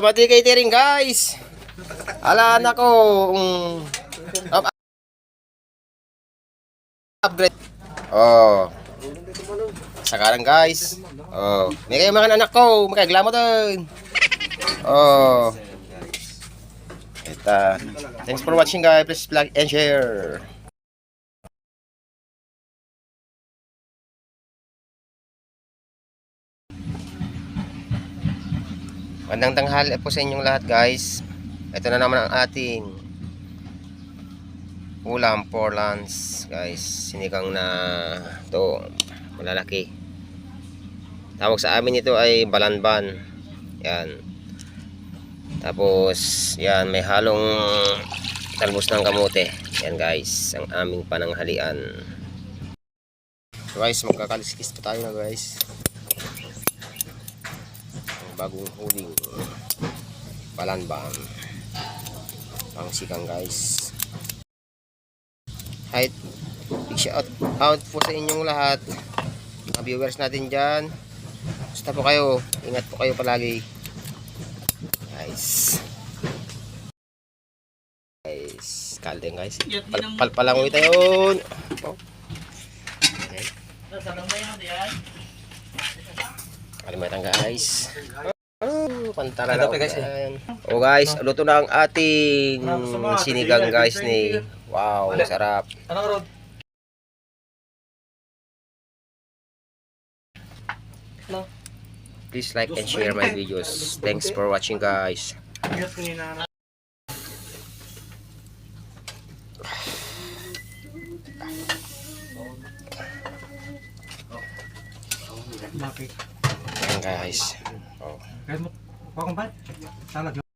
Mati catering guys. Ala na ko. Um, up, upgrade. Oh. Sakaran guys. Oh. May kayo mga anak ko. Kayo doon. Oh. Ito. Thanks for watching guys. Please like and share. Magandang tanghali po sa inyong lahat guys. Ito na naman ang ating ulam for guys. Sinigang na to malalaki. Tawag sa amin ito ay balanban. Yan. Tapos yan may halong talbos ng kamote. Yan guys, ang aming pananghalian. Guys, magkakaliskis pa tayo na guys bagong huling palanban pang sikang guys hi big shout out po sa inyong lahat mga viewers natin dyan basta po kayo ingat po kayo palagi guys guys kaldeng guys pal palpalangoy tayo oh. okay. Kalimutan guys. Oh, pantara na guys. Oh guys, luto na ang ating sinigang guys ni. Wow, sarap. Anong road? Please like and share my videos. Thanks for watching guys. Ayan guys. Oh. Kok kompat? Salah.